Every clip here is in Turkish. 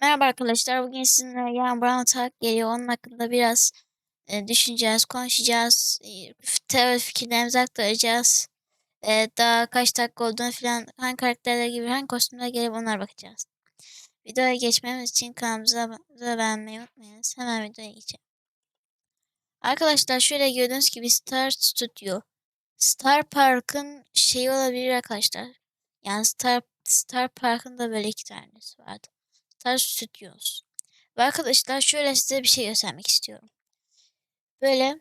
Merhaba arkadaşlar. Bugün sizinle Yan Brown Talk geliyor. Onun hakkında biraz e, düşüneceğiz, konuşacağız. E, teori fikirlerimizi aktaracağız. E, daha kaç dakika olduğunu falan hangi karakterler gibi hangi kostümler gelip onlara bakacağız. Videoya geçmemiz için kanalımıza beğenmeyi unutmayınız. Hemen videoya geçelim. Arkadaşlar şöyle gördüğünüz gibi Star Studio. Star Park'ın şeyi olabilir arkadaşlar. Yani Star Star Park'ın da böyle iki tanesi vardı. Star Studios. Ve arkadaşlar şöyle size bir şey göstermek istiyorum. Böyle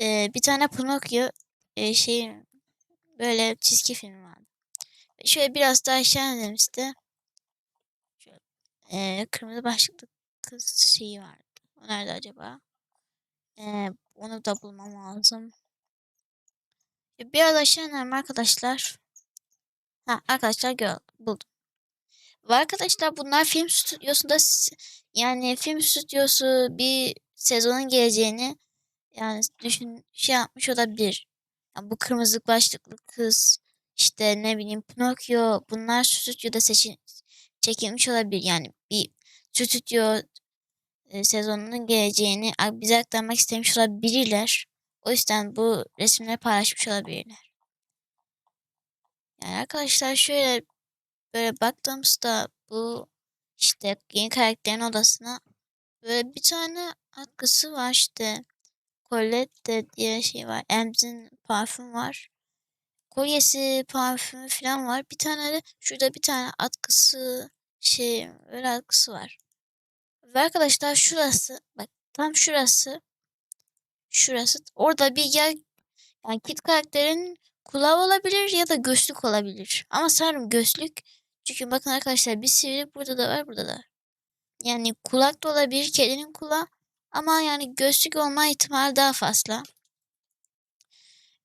e, bir tane Pinocchio e, şey böyle çizgi film vardı. Şöyle biraz daha aşağı inelim işte. Şöyle, e, kırmızı başlıklı kız şeyi vardı. O nerede acaba? E, onu da bulmam lazım. Biraz aşağı inelim arkadaşlar. Ha, arkadaşlar gör, buldum. Arkadaşlar bunlar film stüdyosunda yani film stüdyosu bir sezonun geleceğini yani düşün şey yapmış olabilir. Yani bu kırmızı başlıklı kız işte ne bileyim Pinokyo bunlar stüdyoda seçin çekilmiş olabilir. Yani bir stüdyo e, sezonunun geleceğini bize aktarmak istemiş olabilirler. O yüzden bu resimleri paylaşmış olabilirler. Yani arkadaşlar şöyle böyle baktığımızda bu işte yeni karakterin odasına böyle bir tane atkısı var işte. Colette diye şey var. Emz'in parfüm var. Kolyesi, parfümü falan var. Bir tane de şurada bir tane atkısı şey öyle atkısı var. Ve arkadaşlar şurası bak tam şurası şurası orada bir yer yani Kit karakterin kulağı olabilir ya da göğüslük olabilir. Ama sanırım göğüslük çünkü bakın arkadaşlar bir sivri burada da var burada da. Yani kulak da olabilir kedinin kulağı. Ama yani gözlük olma ihtimali daha fazla.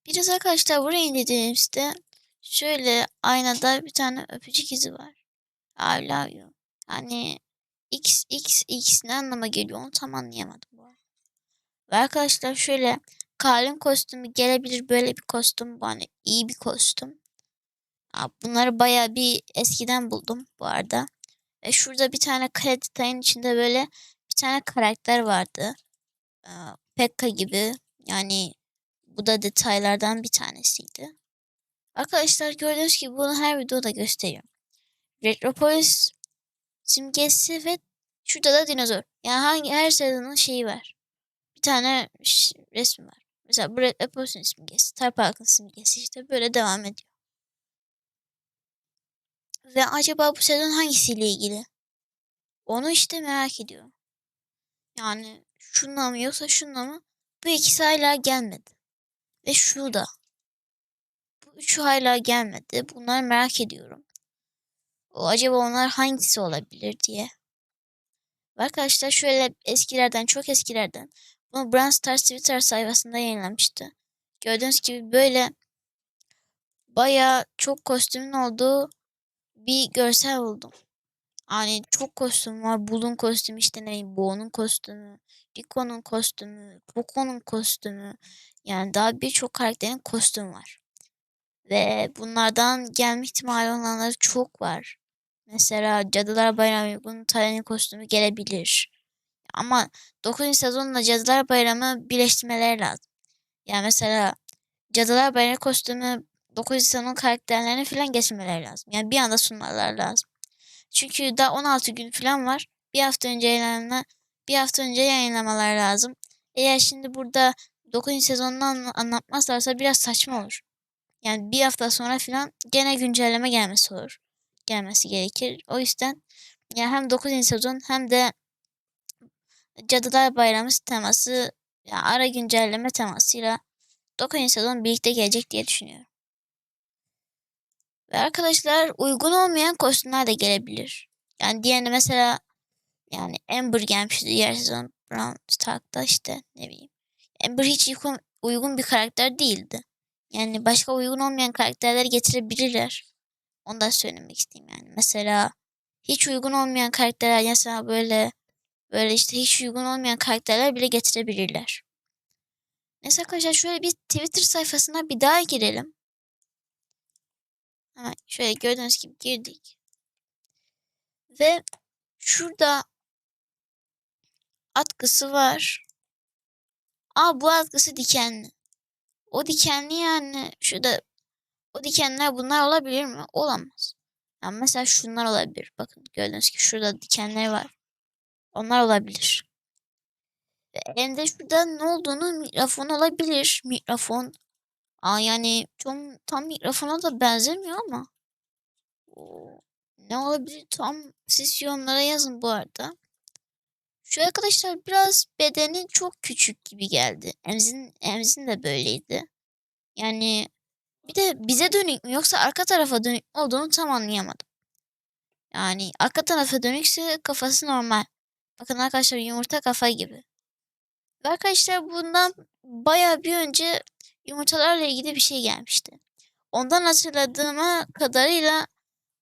Biraz arkadaşlar buraya indirdiğimizde şöyle aynada bir tane öpücük izi var. I love you. Hani X, X, X ne anlama geliyor onu tam anlayamadım bu arada. Ve arkadaşlar şöyle Karl'ın kostümü gelebilir böyle bir kostüm. Bu hani iyi bir kostüm. Bunları baya bir eskiden buldum bu arada. Ve şurada bir tane kare detayın içinde böyle bir tane karakter vardı. Pekka gibi. Yani bu da detaylardan bir tanesiydi. Arkadaşlar gördüğünüz gibi bunu her videoda gösteriyorum. Retropolis simgesi ve şurada da dinozor. Yani hangi her sezonun şeyi var. Bir tane resmi var. Mesela bu Retropolis'in simgesi, Star Park'ın simgesi işte böyle devam ediyor. Ve acaba bu sezon hangisiyle ilgili? Onu işte merak ediyorum. Yani şunla mı yoksa şunla mı? Bu ikisi hala gelmedi. Ve şu da. Bu üçü hala gelmedi. Bunları merak ediyorum. O acaba onlar hangisi olabilir diye. Arkadaşlar şöyle eskilerden çok eskilerden bunu Brawl Stars Twitter sayfasında yayınlamıştı. Gördüğünüz gibi böyle baya çok kostümün olduğu bir görsel buldum. Hani çok kostüm var. Bulun kostümü işte ne Bo'nun kostümü, Rico'nun kostümü, Poco'nun kostümü. Yani daha birçok karakterin kostümü var. Ve bunlardan gelme ihtimali olanları çok var. Mesela Cadılar Bayramı uygun Talen'in kostümü gelebilir. Ama 9. sezonla Cadılar Bayramı birleştirmeleri lazım. Yani mesela Cadılar Bayramı kostümü 9 sezonun karakterlerini falan getirmeleri lazım. Yani bir anda sunmalar lazım. Çünkü daha 16 gün falan var. Bir hafta önce yayınlanma, bir hafta önce yayınlamalar lazım. Eğer şimdi burada 9. sezonunu anlatmazlarsa biraz saçma olur. Yani bir hafta sonra falan gene güncelleme gelmesi olur. Gelmesi gerekir. O yüzden yani hem 9. sezon hem de Cadılar Bayramı teması yani ara güncelleme temasıyla 9. sezon birlikte gelecek diye düşünüyorum. Ve arkadaşlar uygun olmayan kostümler de gelebilir. Yani diğerine mesela yani Amber gelmişti diğer sezon Brown Stark'ta işte ne bileyim. Amber hiç uygun, uygun bir karakter değildi. Yani başka uygun olmayan karakterler getirebilirler. Onu da söylemek isteyeyim yani. Mesela hiç uygun olmayan karakterler mesela böyle böyle işte hiç uygun olmayan karakterler bile getirebilirler. Neyse arkadaşlar şöyle bir Twitter sayfasına bir daha girelim. Şöyle gördüğünüz gibi girdik. Ve Şurada atkısı var. Aa bu atkısı dikenli. O dikenli yani şurada o dikenler bunlar olabilir mi? Olamaz. Yani mesela şunlar olabilir. Bakın gördüğünüz gibi şurada dikenler var. Onlar olabilir. Ve Hem de şurada ne olduğunu mikrofon olabilir. Mikrofon. Aa yani tam, tam mikrofona da benzemiyor ama. Ne olabilir tam siz yorumlara yazın bu arada. Şu arkadaşlar biraz bedeni çok küçük gibi geldi. Emzin, Emzin de böyleydi. Yani bir de bize dönük mü yoksa arka tarafa dönük olduğunu tam anlayamadım. Yani arka tarafa dönükse kafası normal. Bakın arkadaşlar yumurta kafa gibi. Ve arkadaşlar bundan baya bir önce yumurtalarla ilgili bir şey gelmişti. Ondan hatırladığıma kadarıyla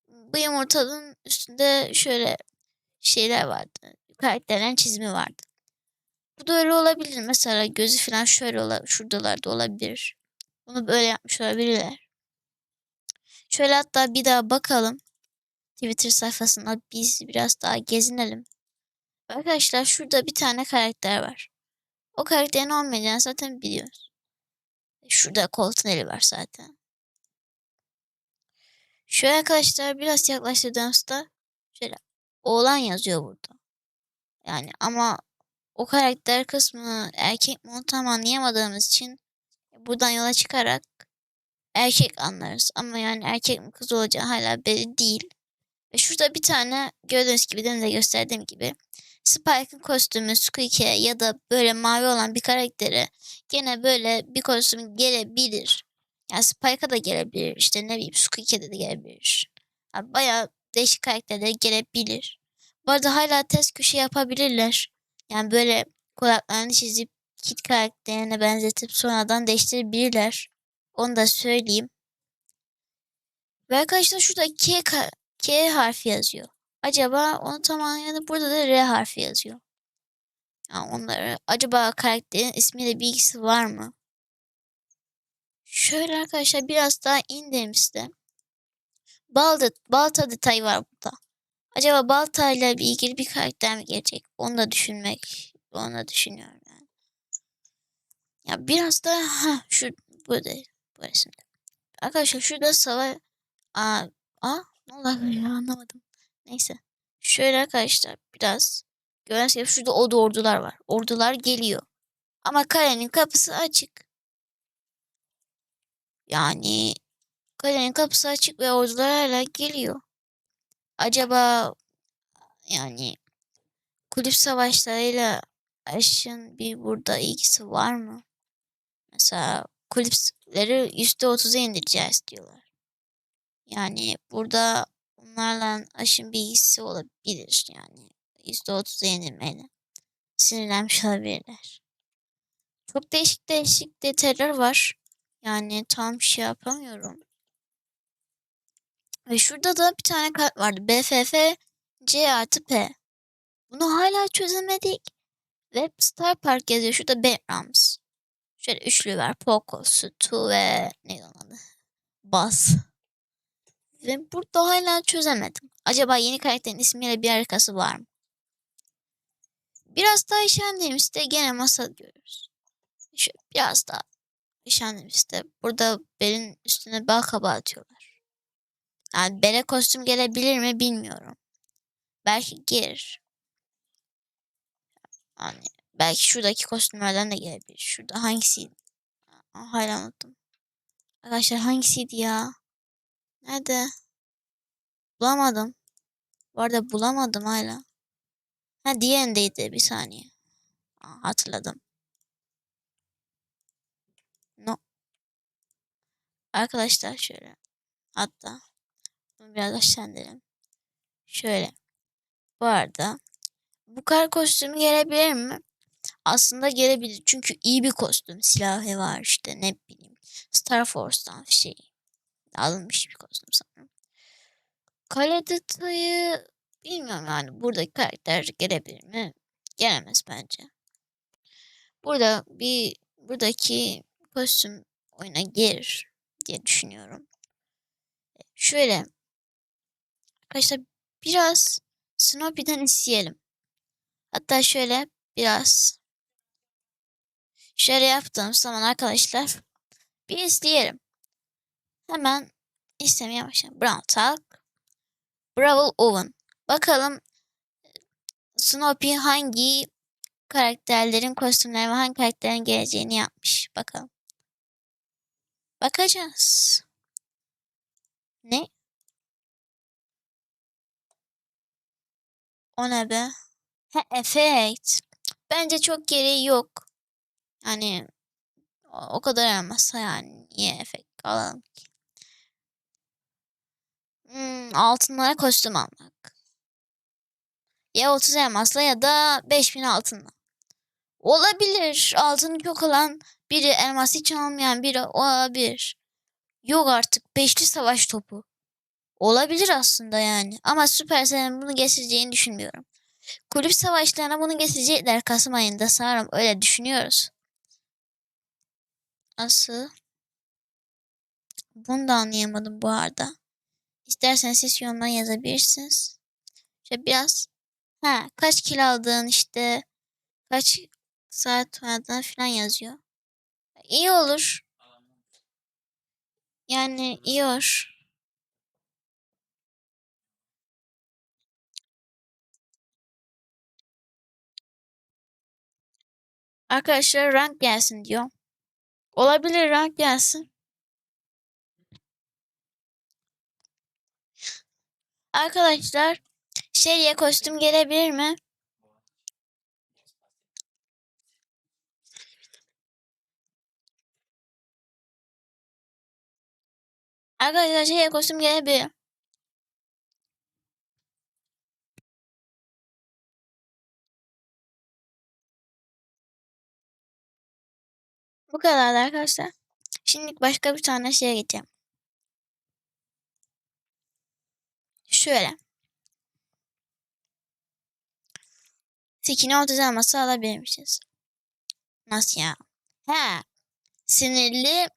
bu yumurtanın üstünde şöyle şeyler vardı. Karakterlerin çizimi vardı. Bu da öyle olabilir. Mesela gözü falan şöyle ola, şuradalarda olabilir. Bunu böyle yapmış olabilirler. Şöyle hatta bir daha bakalım. Twitter sayfasında biz biraz daha gezinelim. Arkadaşlar şurada bir tane karakter var. O karakterin olmayacağını zaten biliyoruz. Şurada Colton eli var zaten. Şöyle arkadaşlar biraz yaklaştırdığımızda şöyle oğlan yazıyor burada. Yani ama o karakter kısmı erkek mi tam anlayamadığımız için buradan yola çıkarak erkek anlarız. Ama yani erkek mi kız olacağı hala belli değil. Ve şurada bir tane gördüğünüz gibi demin de gösterdiğim gibi Spike'ın kostümü Squeak'e ya da böyle mavi olan bir karaktere gene böyle bir kostüm gelebilir. Yani Spike'a da gelebilir. İşte ne bileyim Squeak'e de, de gelebilir. Yani bayağı değişik karakterler gelebilir. Bu arada hala test köşe yapabilirler. Yani böyle kulaklarını çizip Kit karakterine benzetip sonradan değiştirebilirler. Onu da söyleyeyim. Ve arkadaşlar şurada K, K harfi yazıyor. Acaba onu tam anlayamadım. Burada da R harfi yazıyor. Yani onları acaba karakterin ismiyle bir ilgisi var mı? Şöyle arkadaşlar biraz daha indiğimizde balta, balta detayı var burada. Acaba balta ile bir ilgili bir karakter mi gelecek? Onu da düşünmek, onu da düşünüyorum yani. Ya biraz da ha şu burada bu resimde. Arkadaşlar şurada savaş aa, aa ne oldu ya anlamadım. Neyse. Şöyle arkadaşlar biraz gördüğünüz gibi şurada o da ordular var. Ordular geliyor. Ama kalenin kapısı açık. Yani kalenin kapısı açık ve ordular hala geliyor. Acaba yani kulüp savaşlarıyla Aş'ın bir burada ilgisi var mı? Mesela kulüpleri %30'a indireceğiz diyorlar. Yani burada onlarla Aş'ın bir ilgisi olabilir yani. %30'a indirmeyle. Sinirlenmiş olabilirler. Çok değişik değişik detaylar var. Yani tam şey yapamıyorum. Ve şurada da bir tane kart vardı. BFF C artı P. Bunu hala çözemedik. Web Star Park yazıyor. Şurada Backgrounds. Şöyle üçlü var. Poco, Stu ve ne adı? Buzz. Ve burada hala çözemedim. Acaba yeni karakterin ismiyle bir alakası var mı? Biraz daha işaretlerimizde gene masa görürüz. Şöyle biraz daha işaretlerimizde. Burada belin üstüne bal kabağı atıyorlar. Yani bere kostüm gelebilir mi bilmiyorum. Belki gelir. Yani belki şuradaki kostümlerden de gelebilir. Şurada hangisiydi? Aa, hala unuttum. Arkadaşlar hangisiydi ya? Nerede? Bulamadım. Bu arada bulamadım hala. Ha diğerindeydi bir saniye. Aa, hatırladım. No. Arkadaşlar şöyle. Hatta bunu biraz aşağı indirelim. Şöyle. Bu arada bu kar kostümü gelebilir mi? Aslında gelebilir. Çünkü iyi bir kostüm. Silahı var işte ne bileyim. Star Force'tan bir şey. Alınmış bir kostüm sanırım. Kale bilmiyorum yani. Buradaki karakter gelebilir mi? Gelemez bence. Burada bir buradaki kostüm oyuna gelir diye düşünüyorum. Şöyle arkadaşlar biraz Snoopy'den isteyelim. Hatta şöyle biraz şöyle yaptığım zaman arkadaşlar bir isteyelim. Hemen istemeye başlayalım. Brown Talk. Brawl Oven. Bakalım Snoopy hangi karakterlerin kostümleri ve hangi karakterlerin geleceğini yapmış. Bakalım. Bakacağız. Ne? O ne be? He, efekt. Bence çok gereği yok. Hani o, o kadar elmasa yani niye efekt alalım ki? Hmm, altınlara kostüm almak. Ya 30 elmasla ya da 5000 altınla. Olabilir. Altını çok olan biri elmas hiç almayan biri olabilir. Yok artık beşli savaş topu. Olabilir aslında yani. Ama Supercell'in bunu getireceğini düşünmüyorum. Kulüp savaşlarına bunu getirecekler Kasım ayında sanırım öyle düşünüyoruz. Nasıl? Bunu da anlayamadım bu arada. İsterseniz siz yorumlara yazabilirsiniz. İşte biraz ha kaç kilo aldığın işte kaç saat oynadığın falan yazıyor. İyi olur. Yani iyi olur. Arkadaşlar rank gelsin diyor. Olabilir rank gelsin. Arkadaşlar Shelly'e kostüm gelebilir mi? Arkadaşlar Shelly'e kostüm gelebilir. Bu kadar arkadaşlar. Şimdi başka bir tane şeye geçeceğim. Şöyle. Skin'i 30 elması alabilirmişiz. Nasıl ya? He. Sinirli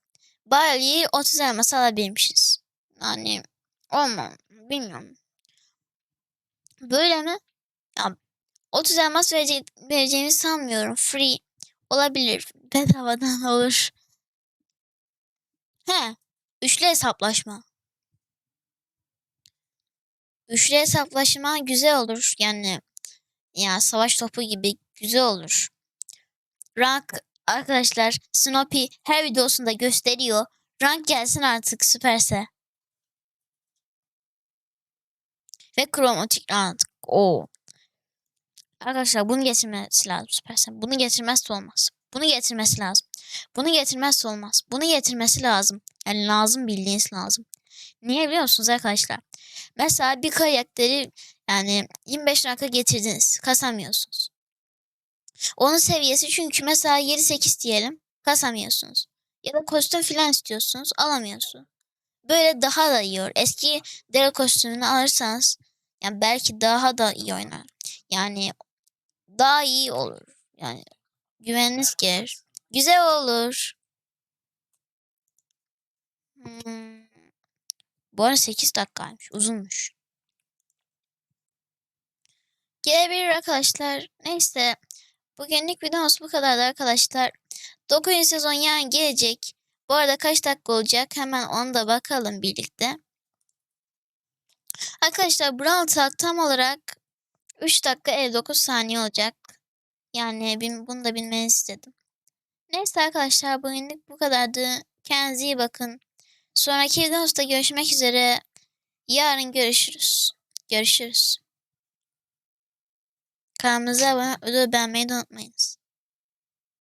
Barley'i 30 elması alabilirmişiz. Yani olmam. Bilmiyorum. Böyle mi? Ya 30 elmas verecek, vereceğimi sanmıyorum. Free olabilir. Bedavadan olur. He. Üçlü hesaplaşma. Üçlü hesaplaşma güzel olur. Yani ya savaş topu gibi güzel olur. Rank arkadaşlar Snoopy her videosunda gösteriyor. Rank gelsin artık süperse. Ve kromatik rank. Oo. Arkadaşlar bunu getirmesi lazım süperse. Bunu getirmezse olmaz. Bunu getirmesi lazım. Bunu getirmezse olmaz. Bunu getirmesi lazım. Yani lazım bildiğiniz lazım. Niye biliyor musunuz arkadaşlar? Mesela bir karakteri yani 25 ranka getirdiniz. Kasamıyorsunuz. Onun seviyesi çünkü mesela 7-8 diyelim. Kasamıyorsunuz. Ya da kostüm filan istiyorsunuz. Alamıyorsun. Böyle daha da iyi olur. Eski Dera kostümünü alırsanız yani belki daha da iyi oynar. Yani daha iyi olur. Yani güveniniz gelir. Güzel olur. Hmm. Bu arada 8 dakikaymış. Uzunmuş. Gelebilir arkadaşlar. Neyse. Bugünlük videomuz bu kadardı arkadaşlar. 9. sezon yarın gelecek. Bu arada kaç dakika olacak? Hemen onu da bakalım birlikte. Arkadaşlar Brawl Talk tam olarak 3 dakika 59 saniye olacak. Yani bunu da bilmenizi istedim. Neyse arkadaşlar bugünlük bu kadardı. Kendinize iyi bakın. Sonraki videomuzda görüşmek üzere. Yarın görüşürüz. Görüşürüz. Kanalımıza abone olup beğenmeyi de unutmayınız.